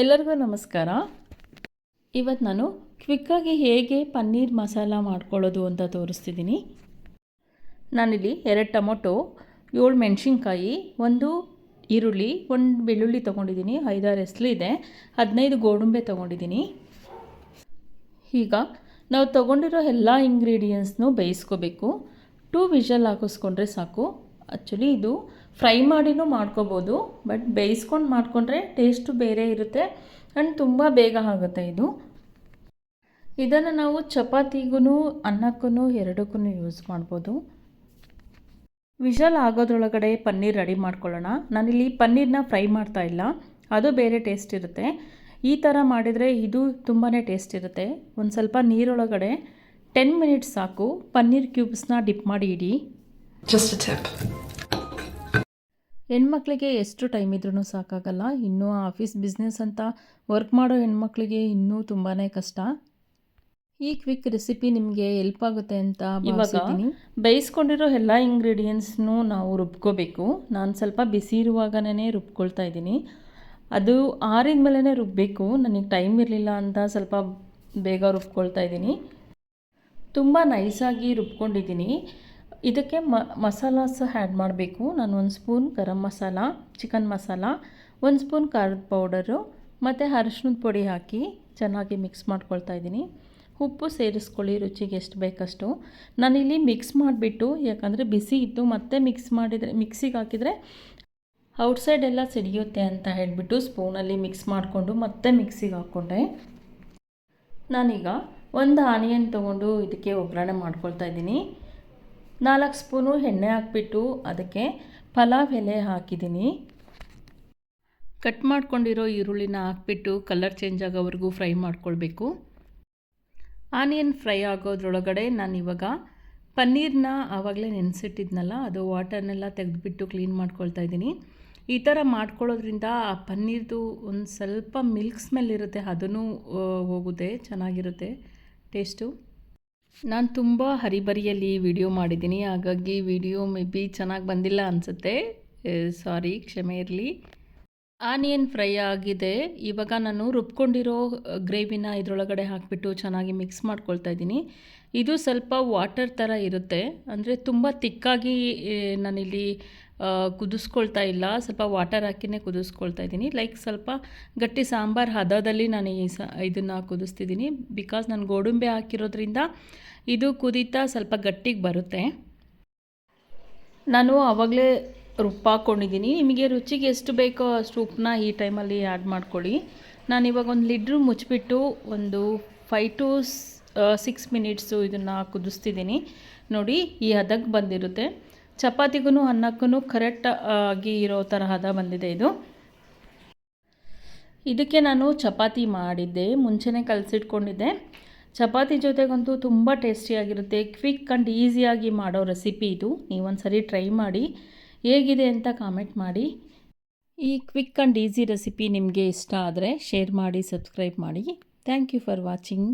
ಎಲ್ಲರಿಗೂ ನಮಸ್ಕಾರ. ಇವತ್ತು ನಾನು ಕ್ವಿಕ್ಕಾಗಿ ಹೇಗೆ ಪನ್ನೀರ್ ಮಸಾಲ ಮಾಡ್ಕೊಳ್ಳೋದು ಅಂತ ತೋರಿಸ್ತಿದ್ದೀನಿ. ನಾನಿಲ್ಲಿ ಎರಡು ಟೊಮೊಟೊ, ಏಳು ಮೆಣಸಿನ್ಕಾಯಿ, ಒಂದು ಈರುಳ್ಳಿ, ಒಂದು ಬೆಳ್ಳುಳ್ಳಿ ತೊಗೊಂಡಿದ್ದೀನಿ, ಐದಾರು ಹೆಸ್ಲು ಇದೆ, ಹದಿನೈದು ಗೋಡಂಬೆ ತೊಗೊಂಡಿದ್ದೀನಿ. ಈಗ ನಾವು ತೊಗೊಂಡಿರೋ ಎಲ್ಲ ಇಂಗ್ರೀಡಿಯೆಂಟ್ಸ್ನೂ ಬೇಯಿಸ್ಕೋಬೇಕು. ಟೂ ವಿಷಲ್ ಹಾಕಿಸ್ಕೊಂಡ್ರೆ ಸಾಕು. ಆ್ಯಕ್ಚುಲಿ ಇದು ಫ್ರೈ ಮಾಡಿನೂ ಮಾಡ್ಕೋಬೋದು, ಬಟ್ ಬೇಯಿಸ್ಕೊಂಡು ಮಾಡಿಕೊಂಡ್ರೆ ಟೇಸ್ಟು ಬೇರೆ ಇರುತ್ತೆ ಆ್ಯಂಡ್ ತುಂಬ ಬೇಗ ಆಗುತ್ತೆ ಇದು. ಇದನ್ನು ನಾವು ಚಪಾತಿಗೂ ಅನ್ನಕ್ಕೂ ಎರಡಕ್ಕೂ ಯೂಸ್ ಮಾಡ್ಬೋದು. ವಿಶಲ್ ಆಗೋದ್ರೊಳಗಡೆ ಪನ್ನೀರ್ ರೆಡಿ ಮಾಡ್ಕೊಳ್ಳೋಣ. ನಾನಿಲ್ಲಿ ಪನ್ನೀರ್ನ ಫ್ರೈ ಮಾಡ್ತಾ ಇಲ್ಲ. ಅದು ಬೇರೆ ಟೇಸ್ಟ್ ಇರುತ್ತೆ. ಈ ಥರ ಮಾಡಿದರೆ ಇದು ತುಂಬಾ ಟೇಸ್ಟ್ ಇರುತ್ತೆ. ಒಂದು ಸ್ವಲ್ಪ ನೀರೊಳಗಡೆ ಟೆನ್ ಮಿನಿಟ್ಸ್ ಸಾಕು. ಪನ್ನೀರ್ ಕ್ಯೂಬ್ಸ್ನ ಡಿಪ್ ಮಾಡಿ ಇಡಿ. Just tip. ಹೆಣ್ಮಕ್ಳಿಗೆ ಎಷ್ಟು ಟೈಮ್ ಇದ್ರೂ ಸಾಕಾಗಲ್ಲ. ಇನ್ನೂ ಆಫೀಸ್ ಬಿಸ್ನೆಸ್ ಅಂತ ವರ್ಕ್ ಮಾಡೋ ಹೆಣ್ಮಕ್ಳಿಗೆ ಇನ್ನೂ ತುಂಬಾ ಕಷ್ಟ. ಈ ಕ್ವಿಕ್ ರೆಸಿಪಿ ನಿಮಗೆ ಹೆಲ್ಪ್ ಆಗುತ್ತೆ ಅಂತ ಇವಾಗ ಬೇಯಿಸ್ಕೊಂಡಿರೋ ಎಲ್ಲ ಇಂಗ್ರೀಡಿಯೆಂಟ್ಸ್ನು ನಾವು ರುಬ್ಕೋಬೇಕು. ನಾನು ಸ್ವಲ್ಪ ಬಿಸಿ ಇರುವಾಗನೇ ರುಬ್ಕೊಳ್ತಾ ಇದ್ದೀನಿ. ಅದು ಆರಿದ ಮೇಲೇ ರುಬ್ಬಬೇಕು ನನಗೆ ಟೈಮ್ ಇರಲಿಲ್ಲ ಅಂತ ಸ್ವಲ್ಪ ಬೇಗ ರುಬ್ಕೊಳ್ತಾ ಇದ್ದೀನಿ. ತುಂಬ ನೈಸಾಗಿ ರುಬ್ಕೊಂಡಿದ್ದೀನಿ. ಇದಕ್ಕೆ ಮ ಮಸಾಲಾಸ್ ಆ್ಯಡ್ ಮಾಡಬೇಕು. ನಾನು ಒಂದು ಸ್ಪೂನ್ ಗರಂ ಮಸಾಲ ಚಿಕನ್ ಮಸಾಲ, ಒಂದು ಸ್ಪೂನ್ ಖಾರದ ಪೌಡರು ಮತ್ತು ಅರಿಶಿನದ ಪುಡಿ ಹಾಕಿ ಚೆನ್ನಾಗಿ ಮಿಕ್ಸ್ ಮಾಡ್ಕೊಳ್ತಾ ಇದ್ದೀನಿ. ಉಪ್ಪು ಸೇರಿಸ್ಕೊಳ್ಳಿ, ರುಚಿಗೆ ಎಷ್ಟು ಬೇಕಷ್ಟು. ನಾನಿಲ್ಲಿ ಮಿಕ್ಸ್ ಮಾಡಿಬಿಟ್ಟು, ಯಾಕಂದರೆ ಬಿಸಿ ಇತ್ತು, ಮತ್ತೆ ಮಿಕ್ಸ್ ಮಾಡಿದರೆ ಮಿಕ್ಸಿಗೆ ಹಾಕಿದರೆ ಔಟ್ಸೈಡ್ ಎಲ್ಲ ಸಿಡಿಯುತ್ತೆ ಅಂತ ಹೇಳಿಬಿಟ್ಟು ಸ್ಪೂನಲ್ಲಿ ಮಿಕ್ಸ್ ಮಾಡಿಕೊಂಡು ಮತ್ತೆ ಮಿಕ್ಸಿಗೆ ಹಾಕ್ಕೊಂಡೆ. ನಾನೀಗ ಒಂದು ಆನಿಯನ್ ತೊಗೊಂಡು ಇದಕ್ಕೆ ಒಗ್ಗರಣೆ ಮಾಡ್ಕೊಳ್ತಾ ಇದ್ದೀನಿ. ನಾಲ್ಕು ಸ್ಪೂನು ಎಣ್ಣೆ ಹಾಕ್ಬಿಟ್ಟು ಅದಕ್ಕೆ ಪಲಾವ್ ಎಲೆ ಹಾಕಿದ್ದೀನಿ. ಕಟ್ ಮಾಡ್ಕೊಂಡಿರೋ ಈರುಳ್ಳಿನ ಹಾಕ್ಬಿಟ್ಟು ಕಲರ್ ಚೇಂಜ್ ಆಗೋವರೆಗೂ ಫ್ರೈ ಮಾಡ್ಕೊಳ್ಬೇಕು. ಆನಿಯನ್ ಫ್ರೈ ಆಗೋದ್ರೊಳಗಡೆ ನಾನು ಇವಾಗ ಪನ್ನೀರ್ನ ಆವಾಗಲೇ ನೆನೆಸಿಟ್ಟಿದ್ನಲ್ಲ, ಅದು ವಾಟರ್ನೆಲ್ಲ ತೆಗೆದುಬಿಟ್ಟು ಕ್ಲೀನ್ ಮಾಡ್ಕೊಳ್ತಾ ಇದ್ದೀನಿ. ಈ ಥರ ಮಾಡ್ಕೊಳ್ಳೋದ್ರಿಂದ ಆ ಪನ್ನೀರ್ದು ಒಂದು ಸ್ವಲ್ಪ ಮಿಲ್ಕ್ ಸ್ಮೆಲ್ ಇರುತ್ತೆ, ಅದನ್ನು ಹೋಗುತ್ತೆ, ಚೆನ್ನಾಗಿರುತ್ತೆ ಟೇಸ್ಟು. ನಾನು ತುಂಬ ಹರಿಬರಿಯಲ್ಲಿ ವಿಡಿಯೋ ಮಾಡಿದ್ದೀನಿ. ಹಾಗಾಗಿ ವಿಡಿಯೋ ಮೇ ಬಿ ಚೆನ್ನಾಗಿ ಬಂದಿಲ್ಲ ಅನಿಸುತ್ತೆ. ಸಾರಿ ಕ್ಷಮೆ ಇರಲಿ. ಆನಿಯನ್ ಫ್ರೈ ಆಗಿದೆ. ಇವಾಗ ನಾನು ರುಬ್ಕೊಂಡಿರೋ ಗ್ರೇವಿನ ಇದರೊಳಗಡೆ ಹಾಕಿಬಿಟ್ಟು ಚೆನ್ನಾಗಿ ಮಿಕ್ಸ್ ಮಾಡ್ಕೊಳ್ತಾ ಇದ್ದೀನಿ. ಇದು ಸ್ವಲ್ಪ ವಾಟರ್ ಥರ ಇರುತ್ತೆ. ಅಂದರೆ ತುಂಬ ತಿಕ್ಕಾಗಿ ನಾನಿಲ್ಲಿ ಕುದಿಸ್ಕೊಳ್ತಾ ಇಲ್ಲ. ಸ್ವಲ್ಪ ವಾಟರ್ ಹಾಕಿನೇ ಕುದಿಸ್ಕೊಳ್ತಾ ಇದ್ದೀನಿ. ಲೈಕ್ ಸ್ವಲ್ಪ ಗಟ್ಟಿ ಸಾಂಬಾರು ಹದದಲ್ಲಿ ನಾನು ಈ ಸ, ಇದನ್ನು ಕುದಿಸ್ತಿದ್ದೀನಿ. ಬಿಕಾಸ್ ನಾನು ಗೋಡಂಬಿ ಹಾಕಿರೋದ್ರಿಂದ ಇದು ಕುದೀತಾ ಸ್ವಲ್ಪ ಗಟ್ಟಿಗೆ ಬರುತ್ತೆ. ನಾನು ಆವಾಗಲೇ ರುಬ್ಬಾಕೊಂಡಿದ್ದೀನಿ ನಿಮಗೆ ರುಚಿಗೆ ಎಷ್ಟು ಬೇಕೋ ಅಷ್ಟು ಉಪ್ಪನ್ನ ಈ ಟೈಮಲ್ಲಿ ಆ್ಯಡ್ ಮಾಡ್ಕೊಳ್ಳಿ. ನಾನು ಇವಾಗ ಒಂದು ಲಿಡ್ರು ಮುಚ್ಚಿಬಿಟ್ಟು ಒಂದು ಫೈ ಟು ಸಿಕ್ಸ್ ಮಿನಿಟ್ಸು ಇದನ್ನು ಕುದಿಸ್ತಿದ್ದೀನಿ. ನೋಡಿ, ಈ ಹದಕ್ಕೆ ಬಂದಿರುತ್ತೆ. ಚಪಾತಿಗೂ ಅನ್ನಕ್ಕೂ ಕರೆಕ್ಟ್ ಆಗಿ ಇರೋ ತರಹದ ಬಂದಿದೆ ಇದು. ಇದಕ್ಕೆ ನಾನು ಚಪಾತಿ ಮಾಡಿದ್ದೆ, ಮುಂಚೆನೇ ಕಲಸಿಟ್ಕೊಂಡಿದ್ದೆ. ಚಪಾತಿ ಜೊತೆಗಂತೂ ತುಂಬ ಟೇಸ್ಟಿಯಾಗಿರುತ್ತೆ ಕ್ವಿಕ್ ಆ್ಯಂಡ್ ಈಸಿಯಾಗಿ ಮಾಡೋ ರೆಸಿಪಿ ಇದು. ನೀವೊಂದು ಸರಿ ಟ್ರೈ ಮಾಡಿ, ಹೇಗಿದೆ ಅಂತ ಕಾಮೆಂಟ್ ಮಾಡಿ. ಈ ಕ್ವಿಕ್ ಆ್ಯಂಡ್ ಈಸಿ ರೆಸಿಪಿ ನಿಮಗೆ ಇಷ್ಟ ಆದರೆ ಶೇರ್ ಮಾಡಿ ಸಬ್ಸ್ಕ್ರೈಬ್ ಮಾಡಿ. Thank you for watching